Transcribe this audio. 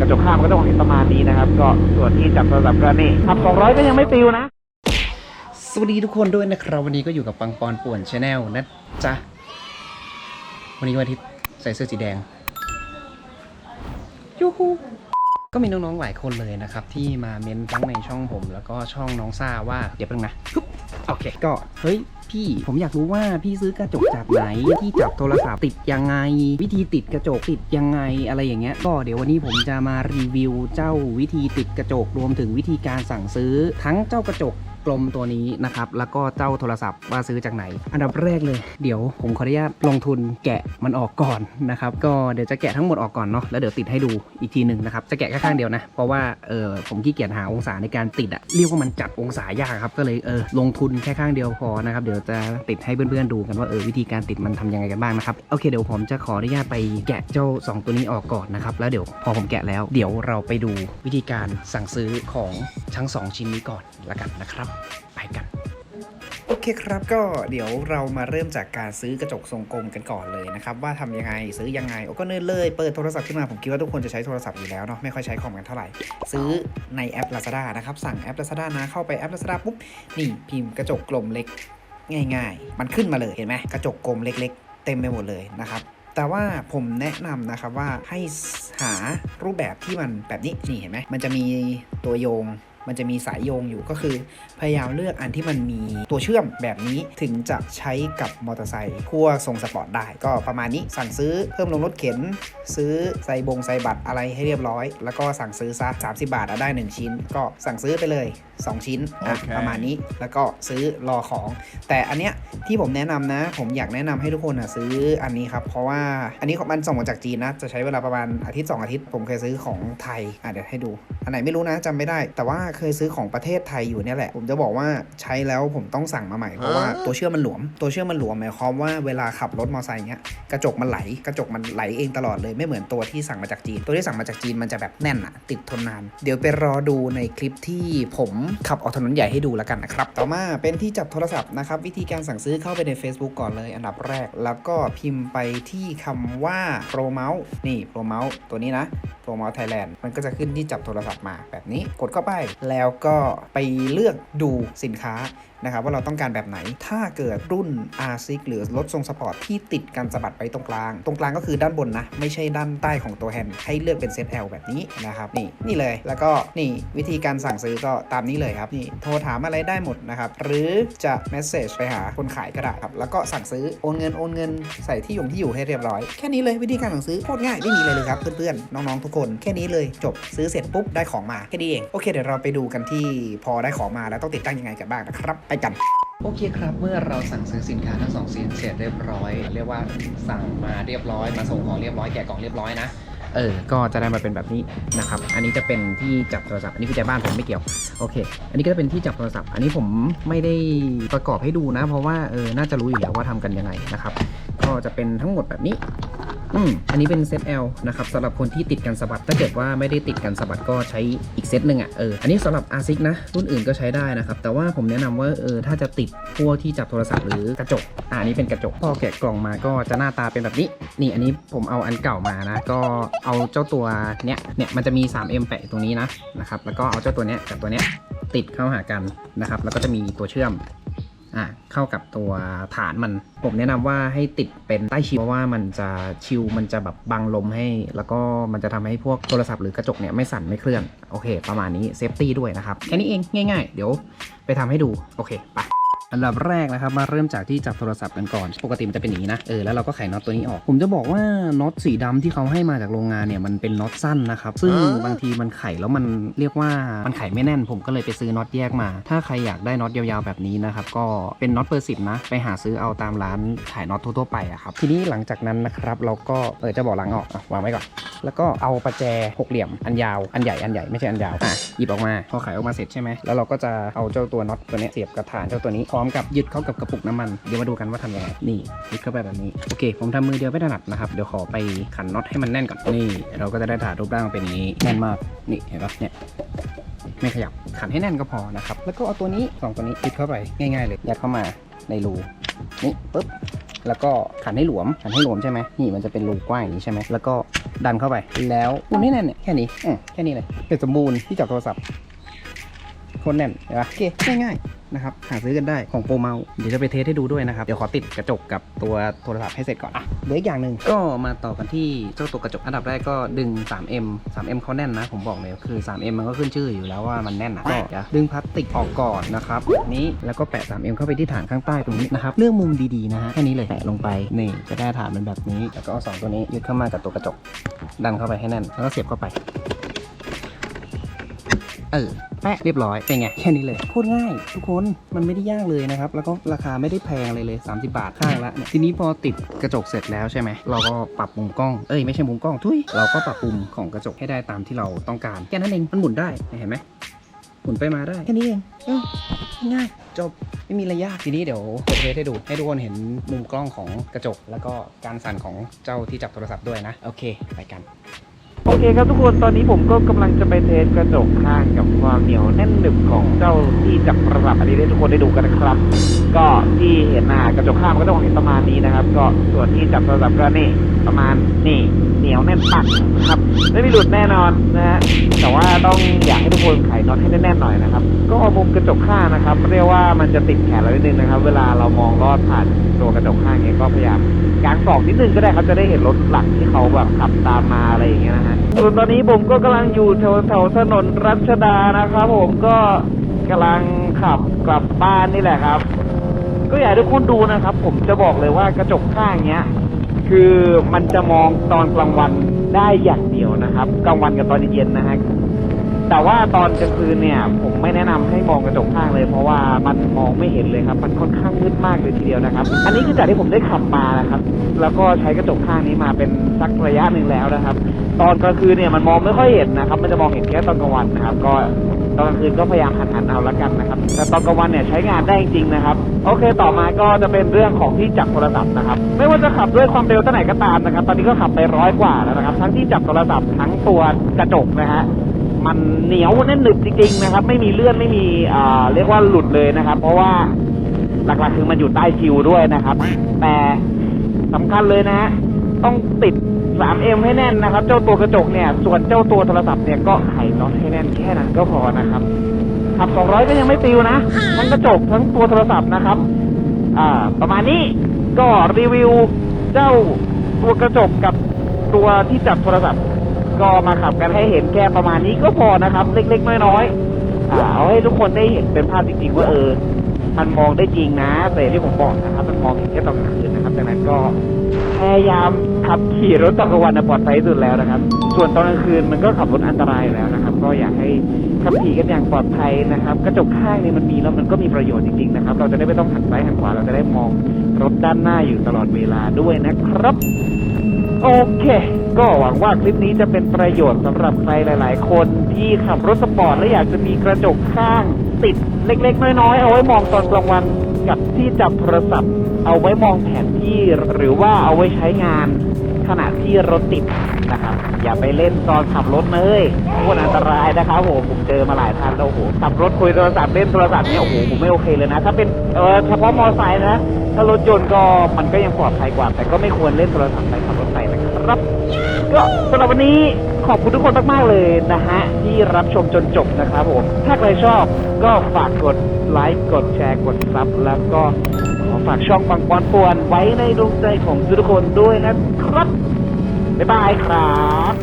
กระจกข้างมันก็ต้องเห็นประมาณนี้นะครับ ก็ส่วนที่จับโทรศัพท์ก็นี่ขับ200ก็ยังไม่ปิวนะ สวัสดีทุกคนด้วยนะครับ วันนี้ก็อยู่กับปังปอนป่วนชาแนลนะจ๊ะ วันนี้วันอาทิตย์ใส่เสื้อสีแดงยูฮูก็มีน้องๆหลายคนเลยนะครับ ที่มาเม้นทั้งในช่องผม แล้วก็ช่องน้องซ่าว่าเดี๋ยวแป๊บนึงนะฮึบ โอเค ก็เฮ้ยพี่ผมอยากรู้ว่าพี่ซื้อกระจกจากไหนที่จับโทรศัพท์ติดยังไง วิธีติดกระจกติดยังไงอะไรอย่างเงี้ยก็เดี๋ยววันนี้ผมจะมารีวิวเจ้าวิธีติดกระจกรวมถึงวิธีการสั่งซื้อทั้งเจ้ากระจก กลมตัวนี้นะครับ แล้วก็เจ้าโทรศัพท์ว่าซื้อจากไหน อันดับแรกเลย เดี๋ยวผมขออนุญาตลงทุนแกะมันออกก่อนนะครับ ก็เดี๋ยวจะแกะทั้งหมดออกก่อนเนาะ แล้วเดี๋ยวติดให้ดูอีกทีหนึ่งนะครับ จะแกะแค่ข้างเดียวนะ เพราะว่าเออผมขี้เกียจหาองศาในการติดอะเรียกว่ามันจัดองศายากครับ ก็เลยเออลงทุนแค่ข้างเดียวพอนะครับ เดี๋ยวจะติดให้เพื่อนๆดูกันว่าเออวิธีการติดมันทำยังไงกันบ้างนะครับ โอเคเดี๋ยวผมจะขออนุญาตไปแกะเจ้าสองตัวนี้ออกก่อนนะครับ แล้วเดี๋ยวพอผมแกะแล้ว เดี๋ยวเราไปดูวิธีการสั่งซื้อของทั้งสองชิ้นนี้ก่อนละกันนะครับไปกัน โอเคครับก็เดี๋ยวเรามาเริ่มจากการซื้อกระจกทรงกลมกันก่อนเลยนะครับ ว่าทำยังไงซื้อยังไงโอ้ก็เนิ่นเลยเปิดโทรศัพท์ขึ้นมาผมคิดว่าทุกคนจะใช้โทรศัพท์อยู่แล้วเนาะไม่ค่อยใช้คอมกันเท่าไหร่ ซื้อในแอป Lazada นะครับ สั่งแอป Lazada นะเข้าไปแอป Lazada ปุ๊บนี่พิมพ์กระจกกลมเล็กง่าย ๆ มันขึ้นมาเลยเห็นไหมกระจกกลมเล็ก ๆ เต็มไปหมดเลยนะครับแต่ว่าผมแนะนำนะครับว่าให้หารูปแบบที่มันแบบนี้นี่เห็นไหมมันจะมีตัวโยง มันจะมีสายโยงอยู่ก็คือ พยายามเลือกอันที่มันมีตัวเชื่อมแบบนี้ถึงจะใช้กับมอเตอร์ไซค์ขั้วทรงสปอร์ตได้ ก็ประมาณนี้สั่งซื้อเพิ่มลงรถเข็น ซื้อใส่บงใส่บัตรอะไรให้เรียบร้อย แล้วก็สั่งซื้อซะ30 บาทอะได้ 1 ชิ้น ก็สั่งซื้อไปเลย 2 ชิ้นอะโอเคประมาณนี้แล้วก็ซื้อรอของ แต่อันเนี้ยที่ผมแนะนำนะ ผมอยากแนะนำให้ทุกคนอะซื้ออันนี้ครับ เพราะว่าอันนี้ของมันส่งมาจากจีนนะ จะใช้เวลาประมาณอาทิตย์ 2 อาทิตย์ ผมเคยซื้อของไทยอะเดี๋ยวให้ดู อันไหนไม่รู้นะจำไม่ได้ แต่ว่าเคยซื้อของประเทศไทยอยู่เนี่ยแหละ ผมจะบอกว่าใช้แล้วผมต้องสั่งมาใหม่ เพราะว่าตัวเชื่อมมันหลวม ตัวเชื่อมมันหลวมหมายความว่าเวลาขับรถมอเตอร์ไซค์เงี้ยกระจกมันไหล กระจกมันไหลเองตลอดเลยไม่เหมือนตัวที่สั่งมาจากจีน ตัวที่สั่งมาจากจีนมันจะแบบแน่นอะติดทนนาน เดี๋ยวไปรอดูในคลิปที่ผมขับออกถนนใหญ่ให้ดูแล้วกันนะครับ ต่อมาเป็นที่จับโทรศัพท์นะครับวิธีการสั่งซื้อเข้าไปใน Facebook ก่อนเลย อันดับแรก แล้วก็พิมพ์ไปที่คำว่า Pro Mouse นี่ Pro Mouse ตัวนี้นะ Pro Mouse Thailand มันก็จะขึ้นที่จับโทรศัพท์มาแบบนี้กดเข้าไป แล้วก็ไปเลือกดูสินค้า นะครับว่าเราต้องการแบบไหน ถ้าเกิดรุ่น R6 หรือรถทรงสปอร์ตที่ติดกันสะบัดไปตรงกลาง ตรงกลางก็คือด้านบนนะ ไม่ใช่ด้านใต้ของตัวแฮนด์ให้เลือกเป็นเซต L แบบนี้นะครับนี่นี่เลยแล้วก็นี่วิธีการสั่งซื้อก็ตามนี้เลยครับนี่โทรถามอะไรได้หมดนะครับหรือจะเมสเซจไปหาคนขายก็ได้ครับแล้วก็สั่งซื้อโอนเงินโอนเงินใส่ที่อยู่ที่อยู่ให้เรียบร้อย แค่นี้เลยวิธีการสั่งซื้อโคตรง่ายไม่มีอะไรเลยครับเพื่อนๆน้องๆทุกคนแค่นี้เลยจบซื้อเสร็จปุ๊บได้ของมาแค่นี้เองโอเคเดี๋ยวเราไปดูกันที่พอได้ของมาแล้วต้องติดตั้งยังไงกันบ้างนะครับไปกัน โอเคครับ เมื่อเราสั่งซื้อสินค้าทั้งสองชิ้นเสร็จเรียบร้อย เรียกว่าสั่งมาเรียบร้อย มาส่งของเรียบร้อยแกะกล่องเรียบร้อยนะ เออ ก็จะได้มาเป็นแบบนี้นะครับ อันนี้จะเป็นที่จับโทรศัพท์ อันนี้กุญแจบ้านผมไม่เกี่ยว โอเค อันนี้ก็จะเป็นที่จับโทรศัพท์ อันนี้ผมไม่ได้ประกอบให้ดูนะ เพราะว่าเออ น่าจะรู้อยู่แล้วว่าทำกันยังไงนะครับ ก็จะเป็นทั้งหมดแบบนี้ อันนี้เป็นเซต L นะครับสำหรับคนที่ติดกันสะบัดถ้าเกิดว่าไม่ได้ติดกันสะบัดก็ใช้อีกเซตหนึ่งอะเอออันนี้สำหรับ ASIC นะรุ่นอื่นก็ใช้ได้นะครับแต่ว่าผมแนะนำว่าเออถ้าจะติดพวกที่จับโทรศัพท์หรือกระจกอันนี้เป็นกระจกพอแกะกล่องมาก็จะหน้าตาเป็นแบบนี้นี่อันนี้ผมเอาอันเก่ามานะ ก็เอาเจ้าตัวเนี้ยเนี่ยมันจะมี 3M แปะตรงนี้นะนะครับแล้วก็เอาเจ้าตัวเนี้ยกับตัวเนี้ยติดเข้าหากันนะครับแล้วก็จะมีตัวเชื่อม อะเข้ากับตัวฐานมัน ผมแนะนำว่าให้ติดเป็นใต้ชิวเพราะว่ามันจะชิวมันจะแบบบังลมให้ แล้วก็มันจะทำให้พวกโทรศัพท์หรือกระจกเนี่ยไม่สั่นไม่เคลื่อน โอเค ประมาณนี้เซฟตี้ด้วยนะครับ แค่นี้เองง่าย ๆ เดี๋ยวไปทำให้ดู โอเค ไป อันดับแรกนะครับมาเริ่มจากที่จับโทรศัพท์กันก่อน ปกติมันจะเป็นอย่างนี้นะเออแล้วเราก็ไขน็อตตัวนี้ออก ผมจะบอกว่าน็อตสีดำที่เขาให้มาจากโรงงานเนี่ยมันเป็นน็อตสั้นนะครับซึ่งบางทีมันไขแล้วมันเรียกว่ามันไขไม่แน่น ผมก็เลยไปซื้อน็อตแยกมา ถ้าใครอยากได้น็อตยาวๆแบบนี้นะครับก็เป็นน็อตเบอร์สิบนะไปหาซื้อเอาตามร้านขายน็อตทั่วๆไปอะครับทีนี้หลังจากนั้นนะครับเราก็เออจะบอกหลังออกอะวางไว้ก่อนแล้วก็เอาประแจหกเหลี่ยมอันยาวอันใหญ่อันใหญ่ไม่ใช่อันยาวอะหยิบออกมาพอขายออกมาเสร็จใช่ไหมแล้วเราก็จะเอาเจ้าตัวน็อตตัวเนี้ยเสียบกับฐานเจ้าตัวนี้พร้อมกับยึดเข้ากับกระปุกน้ำมันเดี๋ยวมาดูกันว่าทำยังไงนี่ยึดเข้าไปแบบนี้โอเค ผมทำมือเดียวไม่ถนัดนะครับเดี๋ยวขอไปขันน็อตให้มันแน่นก่อนนี่เราก็จะได้ฐานรูปร่างเป็นนี้แน่นมากนี่เห็นปะเนี่ยไม่ขยับขันให้แน่นก็พอนะครับแล้วก็เอาตัวนี้สองตัวนี้ยึดเข้าไปง่ายๆเลยยัดเข้ามาในรูนี่ปุ๊บแล้วก็ขันให้หลวมขันให้หลวมใช่ไหมนี่มันจะเป็นรูกว้างอย่างนี้ใช่ไหมแล้วก็ดันเข้าไปแล้วมันไม่แน่นเนี่ยแค่นี้อืมแค่นี้เลยเป็นสมบูรณ์ที่จับโทรศัพท์ คนแน่นเห็นปะโอเคง่ายๆนะครับหาซื้อกันได้ของโปรเมาเดี๋ยวจะไปเทสให้ดูด้วยนะครับ เดี๋ยวขอติดกระจกกับตัวโทรศัพท์ให้เสร็จก่อนอะเหลืออีกอย่างหนึ่งก็มาต่อกันที่เจ้าตัวกระจกอันดับแรกก็ดึง 3M 3M เขาแน่นนะ ผมบอกเลยคือ 3M มันก็ขึ้นชื่ออยู่แล้วว่ามันแน่นนะก็จะดึงพลาสติกออกก่อนนะครับแบบนี้แล้วก็แปะ 3M เข้าไปที่ฐานข้างใต้ตรงนี้นะครับเรื่องมุมดีๆนะฮะแค่นี้เลยแปะลงไปนี่จะได้ฐานเป็นแบบนี้แล้วก็เอาสองตัวนี้ยึดเข้ามากับตัวกระจกดันเข้าไปให้แน่นแล้วก็เสียบเข้าไป เออแปะเรียบร้อย เป็นไง แค่นี้เลยโคตรง่าย ทุกคนมันไม่ได้ยากเลยนะครับ แล้วก็ราคาไม่ได้แพงเลยเลย 30 บาทข้างละเนี่ยทีนี้พอติดกระจกเสร็จแล้วใช่ไหม เราก็ปรับมุมกล้อง เอ้ยไม่ใช่มุมกล้องทุยเราก็ปรับมุมของกระจกให้ได้ตามที่เราต้องการแค่นั้นเองมันหมุนได้เห็นไหมหมุนไปมาได้แค่นี้เองเออง่ายจบไม่มีอะไรยากทีนี้เดี๋ยวเปิดเทสให้ดูให้ทุกคนเห็นมุมกล้องของกระจก แล้วก็การสั่นของเจ้าที่จับโทรศัพท์ด้วยนะ โอเค ไปกัน โอเคครับทุกคนตอนนี้ผมก็กำลังจะไปเทสกระจกข้างกับความเหนียวแน่นหนึบของเจ้าที่จับประดับอันนี้ให้ทุกคนได้ดูกันนะครับ ก็ที่เห็นหน้ากระจกข้างก็ต้องเห็นประมาณนี้นะครับ ก็ส่วนที่จับโทรศับก็นี่ประมาณนี่เหนียวแน่นปักนะครับ ไม่มีหลุดแน่นอนนะฮะแต่ว่าต้องอยาก ให้ทุกคนไขน็อตให้แน่นๆหน่อยนะครับ ก็เอามุมกระจกข้างนะครับ เรียกว่ามันจะติดแขนเรานิดนึงนะครับ เวลาเรามองลอดผ่านตัวกระจกข้างเนี้ยก็พยายามกางศอกนิดนึงก็ได้ครับจะได้เห็นรถหลังที่เขาแบบขับตามมาอะไรอย่างเงี้ยนะฮะส่วนตอนนี้ผมก็กำลังอยู่แถวถนนรัชดานะครับ ผมก็กำลังขับกลับบ้านนี่แหละครับ ก็อยากให้ทุกคนดูนะครับ ผมจะบอกเลยว่ากระจกข้างเนี้ยคือมันจะมองตอนกลางวันได้อย่างเดียวนะครับ กลางวันกับตอนเย็นนะฮะ แต่ว่าตอนกลางคืนเนี่ย ผมไม่แนะนำให้มองกระจกข้างเลย เพราะว่ามันมองไม่เห็นเลยครับ มันค่อนข้างมืดมากเลยทีเดียวนะครับ อันนี้คือจากที่ผมได้ขับมานะครับ แล้วก็ใช้กระจกข้างนี้มาเป็นสักระยะหนึ่งแล้วนะครับ ตอนกลางคืนเนี่ยมันมองไม่ค่อยเห็นนะครับ มันจะมองเห็นแค่ตอนกลางวันนะครับ ก็ตอนกลางคืนก็พยายามหันๆเอาละกันนะครับ แต่ตอนกลางวันเนี่ยใช้งานได้จริงๆนะครับ โอเค ต่อมาก็จะเป็นเรื่องของที่จับโทรศัพท์นะครับ ไม่ว่าจะขับด้วยความเร็วเท่าไหร่ก็ตามนะครับ ตอนนี้ก็ขับไปร้อยกว่าแล้วนะครับ ทั้งที่จับโทรศัพท์ทั้งตัวกระจกนะฮะ มันเหนียวแน่นหนึบจริงๆนะครับ ไม่มีเลื่อนไม่มีอ่าเรียกว่าหลุดเลยนะครับ เพราะว่าหลักๆคือมันอยู่ใต้ชิวด้วยนะครับ แต่สำคัญเลยนะฮะต้องติด 3M ให้แน่นนะครับ เจ้าตัวกระจกเนี่ย ส่วนเจ้าตัวโทรศัพท์เนี่ยก็ไขน็อตให้แน่นแค่นั้นก็พอนะครับขับ 200 ก็ยังไม่ปิวนะ ทั้งกระจกทั้งตัวโทรศัพท์นะครับ อ่า ประมาณนี้ก็รีวิวเจ้าตัวกระจกกับตัวที่จับโทรศัพท์ ก็มาขับกันให้เห็นแค่ประมาณนี้ก็พอนะครับ เล็กๆน้อยๆเอาให้ทุกคนได้เห็นเป็นภาพจริงๆว่าเออมันมองได้จริงนะ แต่ที่ผมบอกนะครับ มันมองเห็นแค่ตอนกลางคืนนะครับดังนั้นก็พยายามขับขี่รถตอนกลางวันนะปลอดภัยสุดแล้วนะครับ ส่วนตอนกลางคืนมันก็ขับรถอันตรายแล้วนะครับ ก็อยากให้ขับขี่กันอย่างปลอดภัยนะครับ กระจกข้างนี่มันมีแล้วมันก็มีประโยชน์จริงๆนะครับ เราจะได้ไม่ต้องหันซ้ายหันขวาเราจะได้มองรถด้านหน้าอยู่ตลอดเวลาด้วยนะครับ โอเค ก็หวังว่าคลิปนี้จะเป็นประโยชน์สำหรับใครหลาย ๆ คนที่ขับรถสปอร์ตและอยากจะมีกระจกข้างติดเล็ก ๆ น้อย ๆ เอาไว้มองตอนกลางวันกับที่จับโทรศัพท์ เอาไว้มองแผนที่หรือว่าเอาไว้ใช้งานขณะที่รถติดนะครับ อย่าไปเล่นตอนขับรถเลยเพราะอันตรายนะครับผมผมเจอมาหลายท่านแล้วโอ้โหขับรถคุยโทรศัพท์เล่นโทรศัพท์เนี่ยโอ้โหผมไม่โอเคเลยนะ ถ้าเป็นเออเฉพาะมอเตอร์ไซค์นะ ถ้ารถยนต์ก็มันก็ยังปลอดภัยกว่า แต่ก็ไม่ควรเล่นโทรศัพท์ไปขับรถไป รับก็สำหรับวันนี้ขอบคุณทุกคนมากๆเลยนะฮะ ที่รับชมจนจบนะครับผม ถ้าใครชอบก็ฝากกดไลค์กดแชร์กดซับแล้วก็ขอฝากช่องปังปอนปวนไว้ในดวงใจของทุกคนด้วยนะครับ บ๊ายบายครับ